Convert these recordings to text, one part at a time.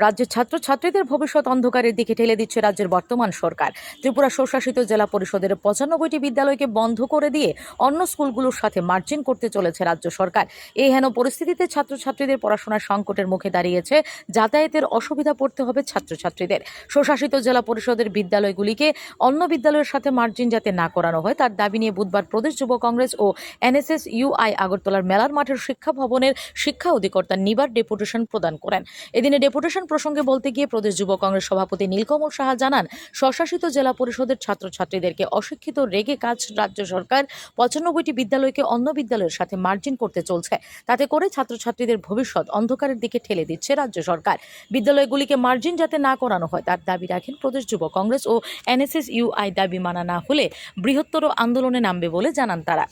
রাজ্যের ছাত্রছাত্রীদের ভবিষ্যৎ অন্ধকারের দিকে ঠেলে দিচ্ছে রাজ্যের বর্তমান সরকার। ত্রিপুরা স্বশাসিত জেলা পরিষদের পঁচানব্বইটি বিদ্যালয়কে বন্ধ করে দিয়ে অন্য স্কুলগুলোর সাথে মার্জিন করতে চলেছে রাজ্য সরকার। এই হেন পরিস্থিতিতে ছাত্রছাত্রীদের পড়াশোনার সংকটের মুখে দাঁড়িয়েছে। যাতায়াতের অসুবিধা পড়তে হবে ছাত্রছাত্রীদের। স্বশাসিত জেলা পরিষদের বিদ্যালয়গুলিকে অন্য বিদ্যালয়ের সাথে মার্জিন যাতে না করানো হয়, তার দাবি নিয়ে বুধবার প্রদেশ যুব কংগ্রেস ও এনএসএস ইউআই আগরতলার মেলার মাঠের শিক্ষা ভবনের শিক্ষা অধিকর্তা নিবার ডেপুটেশন প্রদান করেন। এদিনে ডেপুটেশন প্রসঙ্গে বলতে গিয়ে প্রদেশ যুব কংগ্রেস সভাপতি নীলকমল সাহা জানান, স্বশাসিত জেলা পরিষদের ছাত্রছাত্রীদেরকে অশিক্ষিত রেগে কাজ রাজ্য সরকার পঁচানব্বইটি বিদ্যালয়কে অন্য বিদ্যালয়ের সাথে মার্জিন করতে চলছে। তাতে করে ছাত্রছাত্রীদের ভবিষ্যৎ অন্ধকারের দিকে ঠেলে দিচ্ছে রাজ্য সরকার। বিদ্যালয়গুলিকে মার্জিন যাতে না করানো হয়, তার দাবি রাখেন প্রদেশ যুব কংগ্রেস ও এনএসএস ইউআই দাবি মানা না হলে বৃহত্তর আন্দোলনে নামবে বলে জানান তারা।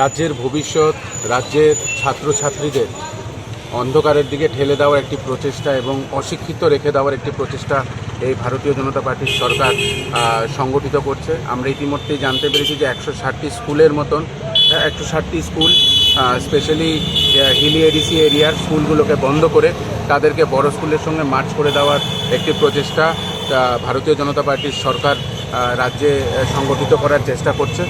রাজ্যের ভবিষ্যৎ, রাজ্যের ছাত্রছাত্রীদের অন্ধকারের দিকে ঠেলে দেওয়ার একটি প্রচেষ্টা এবং অশিক্ষিত রেখে দেওয়ার একটি প্রচেষ্টা এই ভারতীয় জনতা পার্টির সরকার সংগঠিত করছে। আমরা ইতিমধ্যেই জানতে পেরেছি যে একশো ষাটটি স্কুলের মতন একশো ষাটটি স্কুল স্পেশালি হিলি এডিসি এরিয়ার স্কুলগুলোকে বন্ধ করে তাদেরকে বড় স্কুলের সঙ্গে মার্চ করে দেওয়ার একটি প্রচেষ্টা ভারতীয় জনতা পার্টির সরকার রাজ্যে সংগঠিত করার চেষ্টা করছে।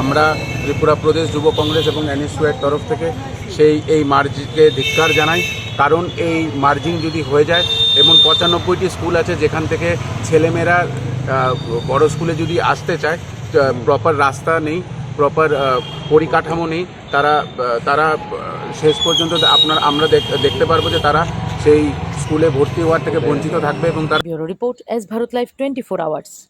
আমরা ত্রিপুরা প্রদেশ যুব কংগ্রেস এবং এনএসইউয়ের তরফ থেকে সেই এই মার্জিকে ধিক্কার জানাই। কারণ এই মার্জিং যদি হয়ে যায়, এমন পঁচানব্বইটি স্কুল আছে যেখান থেকে ছেলেমেয়েরা বড় স্কুলে যদি আসতে চায় প্রপার রাস্তা নেই প্রপার পরিকাঠামো নেই, তারা তারা শেষ পর্যন্ত আপনার, আমরা দেখ- দেখতে পারব যে তারা সেই স্কুলে ভর্তি হওয়ার থেকে বঞ্চিত থাকবে এবং তার report S Bharat live twenty four hours.